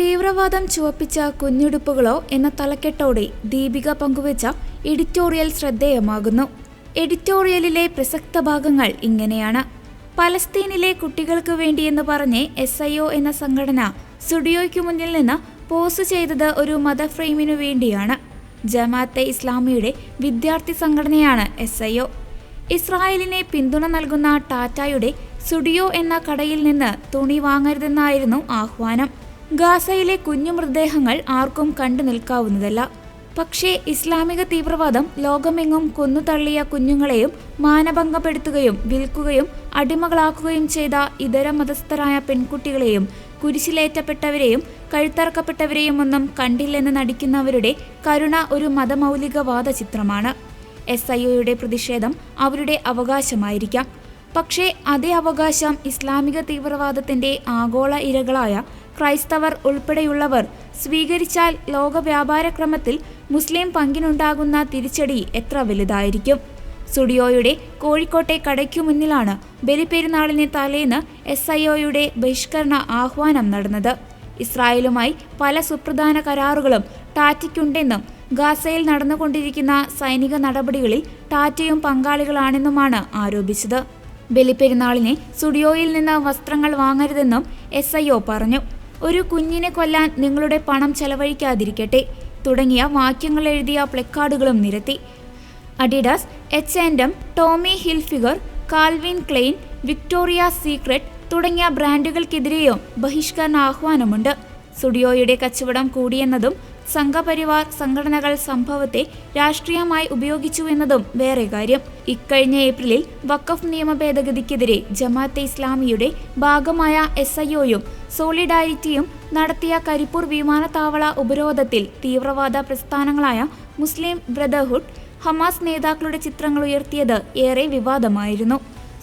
തീവ്രവാദം ചുവപ്പിച്ച കുഞ്ഞുടുപ്പുകളോ എന്ന തലക്കെട്ടോടെ ദീപിക പങ്കുവച്ച എഡിറ്റോറിയൽ ശ്രദ്ധേയമാകുന്നു. എഡിറ്റോറിയലിലെ പ്രസക്ത ഭാഗങ്ങൾ ഇങ്ങനെയാണ്. പലസ്തീനിലെ കുട്ടികൾക്ക് വേണ്ടിയെന്ന് പറഞ്ഞ് എസ് ഐ ഒ എന്ന സംഘടന സ്റ്റുഡിയോയ്ക്ക് മുന്നിൽ നിന്ന് പോസ് ചെയ്തത് ഒരു മതഫ്രെയിമിനു വേണ്ടിയാണ്. ജമാഅത്തെ ഇസ്ലാമിയുടെ വിദ്യാർത്ഥി സംഘടനയാണ് എസ് ഐ ഒ. ഇസ്രായേലിനെ പിന്തുണ നൽകുന്ന ടാറ്റയുടെ സ്റ്റുഡിയോ എന്ന കടയിൽ നിന്ന് തുണി വാങ്ങരുതെന്നായിരുന്നു ആഹ്വാനം. ഗാസയിലെ കുഞ്ഞു മൃതദേഹങ്ങൾ ആർക്കും കണ്ടു നിൽക്കാവുന്നതല്ല. പക്ഷേ ഇസ്ലാമിക തീവ്രവാദം ലോകമെങ്ങും കൊന്നുതള്ളിയ കുഞ്ഞുങ്ങളെയും മാനഭംഗപ്പെടുത്തുകയും വിൽക്കുകയും അടിമകളാക്കുകയും ചെയ്ത ഇതര മതസ്ഥരായ പെൺകുട്ടികളെയും കുരിശിലേറ്റപ്പെട്ടവരെയും കഴുത്തറക്കപ്പെട്ടവരെയും ഒന്നും കണ്ടില്ലെന്ന് നടിക്കുന്നവരുടെ കരുണ ഒരു മതമൗലികവാദ ചിത്രമാണ് എസ് ഐ ഒയുടെ പ്രതിഷേധം അവരുടെ അവകാശമായിരിക്കാം. പക്ഷേ അതേ അവകാശം ഇസ്ലാമിക തീവ്രവാദത്തിന്റെ ആഗോള ഇരകളായ ക്രൈസ്തവർ ഉൾപ്പെടെയുള്ളവർ സ്വീകരിച്ചാൽ ലോക വ്യാപാരക്രമത്തിൽ മുസ്ലിം പങ്കിനുണ്ടാകുന്ന തിരിച്ചടി എത്ര വലുതായിരിക്കും? സ്റ്റുഡിയോയുടെ കോഴിക്കോട്ടെ കടയ്ക്കു മുന്നിലാണ് ബലിപ്പെരുന്നാളിന് തലേന്ന് എസ് ഐ ഒയുടെ ബഹിഷ്കരണ ആഹ്വാനം നടന്നത്. ഇസ്രായേലുമായി പല സുപ്രധാന കരാറുകളും ടാറ്റയ്ക്കുണ്ടെന്നും ഗാസയിൽ നടന്നുകൊണ്ടിരിക്കുന്ന സൈനിക നടപടികളിൽ ടാറ്റയും പങ്കാളികളാണെന്നുമാണ് ആരോപിച്ചത്. ബലിപ്പെരുന്നാളിനെ സ്റ്റുഡിയോയിൽ നിന്ന് വസ്ത്രങ്ങൾ വാങ്ങരുതെന്നും എസ് പറഞ്ഞു. ഒരു കുഞ്ഞിനെ കൊല്ലാൻ നിങ്ങളുടെ പണം ചെലവഴിക്കാതിരിക്കട്ടെ തുടങ്ങിയ വാക്യങ്ങൾ എഴുതിയ പ്ലക്കാർഡുകളും നിരത്തി. Adidas H and M Tommy Hilfiger Calvin Klein Victoria Secret തുടങ്ങിയ ബ്രാൻഡുകൾക്കെതിരെയും ബഹിഷ്കരണ ആഹ്വാനമുണ്ട്. സ്റ്റുഡിയോയുടെ കച്ചവടം കൂടിയെന്നതും സംഘപരിവാർ സംഘടനകൾ സംഭവത്തെ രാഷ്ട്രീയമായി ഉപയോഗിച്ചുവെന്നതും വേറെ കാര്യം. ഇക്കഴിഞ്ഞ ഏപ്രിലിൽ വഖഫ് നിയമ ഭേദഗതിക്കെതിരെ ജമാഅത്തെ ഇസ്ലാമിയുടെ ഭാഗമായ എസ് ഐ ഒയും സോളിഡാരിറ്റിയും നടത്തിയ കരിപ്പൂർ വിമാനത്താവള ഉപരോധത്തിൽ തീവ്രവാദ പ്രസ്ഥാനങ്ങളായ മുസ്ലിം ബ്രദർഹുഡ് ഹമാസ് നേതാക്കളുടെ ചിത്രങ്ങൾ ഉയർത്തിയത് ഏറെ വിവാദമായിരുന്നു.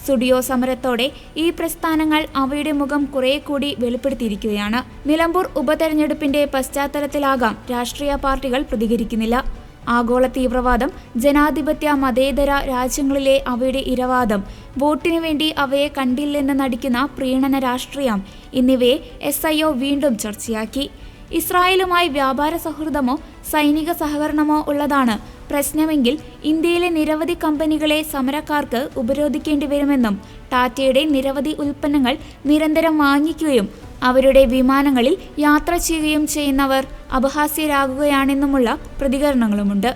സ്റ്റുഡിയോ സമരത്തോടെ ഈ പ്രസ്ഥാനങ്ങൾ അവയുടെ മുഖം കുറെ കൂടി വെളിപ്പെടുത്തിയിരിക്കുകയാണ്. നിലമ്പൂർ ഉപതെരഞ്ഞെടുപ്പിന്റെ പശ്ചാത്തലത്തിലാകാം രാഷ്ട്രീയ പാർട്ടികൾ പ്രതികരിക്കുന്നില്ല. ആഗോള തീവ്രവാദം ജനാധിപത്യ മതേതര രാജ്യങ്ങളിലെ അവയുടെ ഇരവാദം വോട്ടിനു വേണ്ടി അവയെ കണ്ടില്ലെന്ന് നടിക്കുന്ന പ്രീണന രാഷ്ട്രീയം എന്നിവയെ എസ് വീണ്ടും ചർച്ചയാക്കി. ഇസ്രായേലുമായി വ്യാപാര സൗഹൃദമോ സൈനിക സഹകരണമോ ഉള്ളതാണ് പ്രശ്നമെങ്കിൽ ഇന്ത്യയിലെ നിരവധി കമ്പനികളെ സമരക്കാർക്ക് ഉപരോധിക്കേണ്ടി വരുമെന്നും ടാറ്റയുടെ നിരവധി ഉൽപ്പന്നങ്ങൾ നിരന്തരം വാങ്ങിക്കുകയും അവരുടെ വിമാനങ്ങളിൽ യാത്ര ചെയ്യുകയും ചെയ്യുന്നവർ അപഹാസ്യരാകുകയാണെന്നുമുള്ള പ്രതികരണങ്ങളുമുണ്ട്.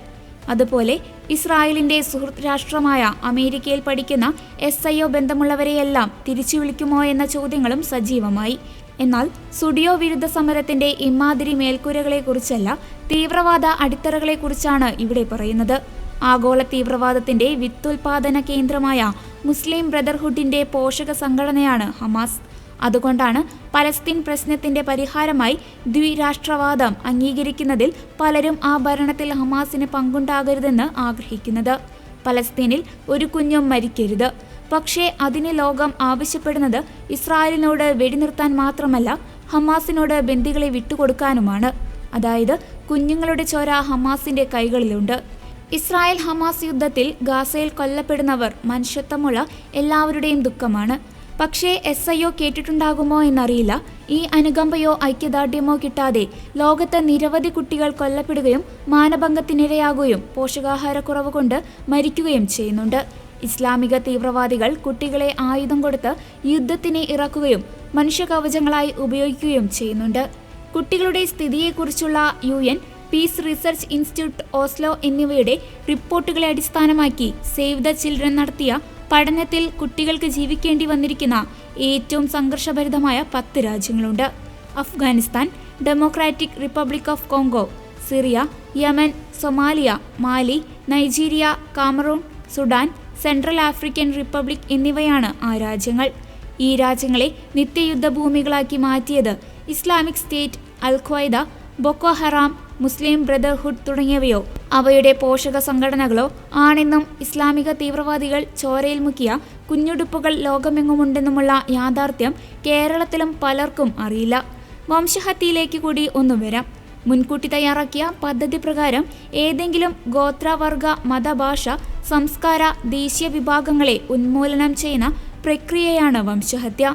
അതുപോലെ ഇസ്രായേലിന്റെ സുഹൃത്ത് രാഷ്ട്രമായ അമേരിക്കയിൽ പഠിക്കുന്ന എസ് ഐ ഒ ബന്ധമുള്ളവരെയെല്ലാം തിരിച്ചു വിളിക്കുമോ എന്ന ചോദ്യങ്ങളും സജീവമായി. എന്നാൽ സുഡിയോ വിരുദ്ധ സമരത്തിന്റെ ഇമാതിരി മേൽക്കൂരകളെക്കുറിച്ചല്ല തീവ്രവാദ അടിത്തറകളെക്കുറിച്ചാണ് ഇവിടെ പറയുന്നത്. ആഗോള തീവ്രവാദത്തിന്റെ വിത്തുൽപാദന കേന്ദ്രമായ മുസ്ലിം ബ്രദർഹുഡിന്റെ പോഷക സംഘടനയാണ് ഹമാസ്. അതുകൊണ്ടാണ് പലസ്തീൻ പ്രശ്നത്തിന്റെ പരിഹാരമായി ദ്വിരാഷ്ട്രവാദം അംഗീകരിക്കുന്നതിൽ പലരും ആ ഭരണത്തിൽ ഹമാസിന് പങ്കുണ്ടാകരുതെന്ന് ആഗ്രഹിക്കുന്നത്. പലസ്തീനിൽ ഒരു കുഞ്ഞും മരിക്കരുത്. പക്ഷേ അതിന് ലോകം ആവശ്യപ്പെടുന്നത് ഇസ്രായേലിനോട് വെടിനിർത്താൻ മാത്രമല്ല ഹമാസിനോട് ബന്ദികളെ വിട്ടുകൊടുക്കാനുമാണ്. അതായത് കുഞ്ഞുങ്ങളുടെ ചോര ഹമാസിന്റെ കൈകളിലുണ്ട്. ഇസ്രായേൽ ഹമാസ് യുദ്ധത്തിൽ ഗാസയിൽ കൊല്ലപ്പെടുന്നവർ മനുഷ്യത്വമുള്ള എല്ലാവരുടെയും ദുഃഖമാണ്. പക്ഷേ എസ് ഐ ഒ കേട്ടിട്ടുണ്ടാകുമോ എന്നറിയില്ല. ഈ അനുകമ്പയോ ഐക്യദാർഢ്യമോ കിട്ടാതെ ലോകത്ത് നിരവധി കുട്ടികൾ കൊല്ലപ്പെടുകയും മാനഭംഗത്തിനിരയാകുകയും പോഷകാഹാരക്കുറവ് കൊണ്ട് മരിക്കുകയും ചെയ്യുന്നുണ്ട്. ഇസ്ലാമിക തീവ്രവാദികൾ കുട്ടികളെ ആയുധം കൊടുത്ത് യുദ്ധത്തിന് ഇറക്കുകയും മനുഷ്യകവചങ്ങളായി ഉപയോഗിക്കുകയും ചെയ്യുന്നുണ്ട്. കുട്ടികളുടെ സ്ഥിതിയെക്കുറിച്ചുള്ള U N Peace Research Institute Oslo എന്നിവയുടെ റിപ്പോർട്ടുകളെ അടിസ്ഥാനമാക്കി സേവ് ദ ചിൽഡ്രൻ നടത്തിയ പഠനത്തിൽ കുട്ടികൾക്ക് ജീവിക്കേണ്ടി വന്നിരിക്കുന്ന ഏറ്റവും സംഘർഷഭരിതമായ പത്ത് രാജ്യങ്ങളുണ്ട്. Afghanistan Democratic Republic of Congo Syria Yemen Somalia Mali Nigeria Cameroon Sudan Central African Republic എന്നിവയാണ് ആ രാജ്യങ്ങൾ. ഈ രാജ്യങ്ങളെ നിത്യയുദ്ധഭൂമികളാക്കി മാറ്റിയത് Islamic State al Qaeda Boko Haram Muslim Brotherhood തുടങ്ങിയവയോ. അവയുടെ പോഷക സംഘടനകളോ ആണെന്നും ഇസ്ലാമിക തീവ്രവാദികൾ ചോരയിൽ മുക്കിയ കുഞ്ഞുടുപ്പുകൾ ലോകമെങ്ങുമുണ്ടെന്നുമുള്ള യാഥാർത്ഥ്യം കേരളത്തിലും പലർക്കും അറിയില്ല. വംശഹത്യയിലേക്ക് കൂടി ഒന്നു വരാം. മുൻകൂട്ടി തയ്യാറാക്കിയ പദ്ധതി പ്രകാരം ഏതെങ്കിലും ഗോത്രവർഗ മതഭാഷ സംസ്കാര ദേശീയ വിഭാഗങ്ങളെ ഉന്മൂലനം ചെയ്യുന്ന പ്രക്രിയയാണ് വംശഹത്യ.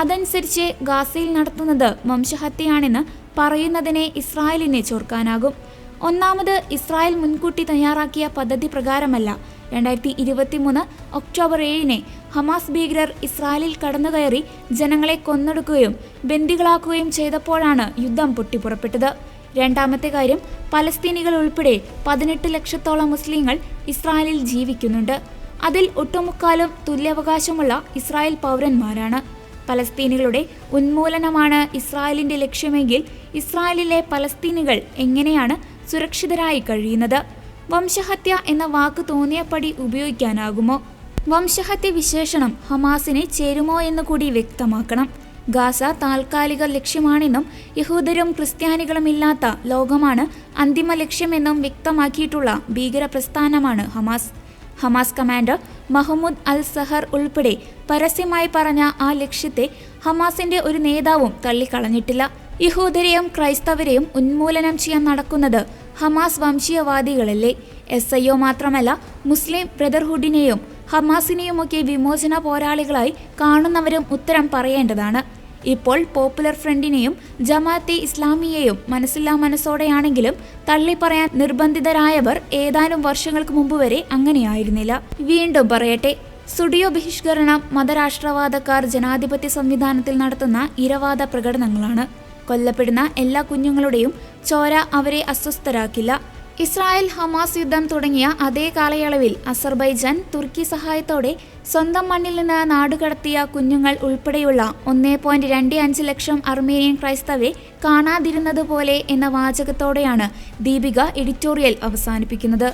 അതനുസരിച്ച് ഗാസയിൽ നടത്തുന്നത് വംശഹത്യയാണെന്ന് പറയുന്നതിനെ ഇസ്രായേലിനെ ചോർക്കാനാകും. ഒന്നാമത് ഇസ്രായേൽ മുൻകൂട്ടി തയ്യാറാക്കിയ പദ്ധതി പ്രകാരമല്ല. രണ്ടായിരത്തി ഇരുപത്തിമൂന്ന് ഒക്ടോബർ ഏഴിന് ഹമാസ് ഭീകരർ ഇസ്രായേലിൽ കടന്നുകയറി ജനങ്ങളെ കൊന്നൊടുക്കുകയും ബന്ദികളാക്കുകയും ചെയ്തപ്പോഴാണ് യുദ്ധം പൊട്ടിപ്പുറപ്പെട്ടത്. രണ്ടാമത്തെ കാര്യം പലസ്തീനികൾ ഉൾപ്പെടെ പതിനെട്ട് ലക്ഷത്തോളം മുസ്ലിങ്ങൾ ഇസ്രായേലിൽ ജീവിക്കുന്നുണ്ട്. അതിൽ ഒട്ടുമുക്കാലും തുല്യാവകാശമുള്ള ഇസ്രായേൽ പൗരന്മാരാണ്. പലസ്തീനികളുടെ ഉന്മൂലനമാണ് ഇസ്രായേലിന്റെ ലക്ഷ്യമെങ്കിൽ ഇസ്രായേലിലെ പലസ്തീനികൾ എങ്ങനെയാണ് സുരക്ഷിതരായി കഴിയുന്നത്? വംശഹത്യ എന്ന വാക്ക് തോന്നിയപടി ഉപയോഗിക്കാനാകുമോ? വംശഹത്യ വിശേഷണം ഹമാസിനെ ചേരുമോ എന്ന് കൂടി വ്യക്തമാക്കണം. ഗാസ താൽക്കാലിക ലക്ഷ്യമാണെന്നും യഹൂദരും ക്രിസ്ത്യാനികളും ഇല്ലാത്ത ലോകമാണ് അന്തിമ ലക്ഷ്യമെന്നും വ്യക്തമാക്കിയിട്ടുള്ള ഭീകര പ്രസ്ഥാനമാണ് Hamas. Hamas commander Mahmoud al Zahar ഉൾപ്പെടെ പരസ്യമായി പറഞ്ഞ ആ ലക്ഷ്യത്തെ ഹമാസിന്റെ ഒരു നേതാവും തള്ളിക്കളഞ്ഞിട്ടില്ല. യഹൂദരെയും ക്രൈസ്തവരെയും ഉന്മൂലനം ചെയ്യാൻ നടക്കുന്നത് ഹമാസ് വംശീയവാദികളല്ലേ? എസ് ഐ ഒ മാത്രമല്ല മുസ്ലിം ബ്രദർഹുഡിനെയും ഹമാസിനെയുമൊക്കെ വിമോചന പോരാളികളായി കാണുന്നവരും ഉത്തരം പറയേണ്ടതാണ്. ഇപ്പോൾ പോപ്പുലർ ഫ്രണ്ടിനെയും ജമാഅത്തെ ഇസ്ലാമിയെയും മനസ്സില്ലാ മനസ്സോടെയാണെങ്കിലും തള്ളിപ്പറയാൻ നിർബന്ധിതരായവർ ഏതാനും വർഷങ്ങൾക്ക് മുമ്പ് വരെ അങ്ങനെയായിരുന്നില്ല. വീണ്ടും പറയട്ടെ സുഡിയോ ബഹിഷ്കരണം മതരാഷ്ട്രവാദക്കാർ ജനാധിപത്യ സംവിധാനത്തിൽ നടത്തുന്ന ഇരവാദ പ്രകടനങ്ങളാണ്. കൊല്ലപ്പെടുന്ന എല്ലാ കുഞ്ഞുങ്ങളുടെയും ചോര അവരെ അസ്വസ്ഥരാക്കില്ല. ഇസ്രായേൽ ഹമാസ് യുദ്ധം തുടങ്ങിയ അതേ കാലയളവിൽ അസർബൈജാൻ തുർക്കി സഹായത്തോടെ സ്വന്തം മണ്ണിൽ നിന്ന് നാടുകടത്തിയ കുഞ്ഞുങ്ങൾ ഉൾപ്പെടെയുള്ള ഒന്നേ പോയിന്റ് രണ്ട് അഞ്ച് ലക്ഷം അർമേനിയൻ ക്രൈസ്തവെ കാണാതിരുന്നതുപോലെ എന്ന വാചകത്തോടെയാണ് ദീപിക എഡിറ്റോറിയൽ അവസാനിപ്പിക്കുന്നത്.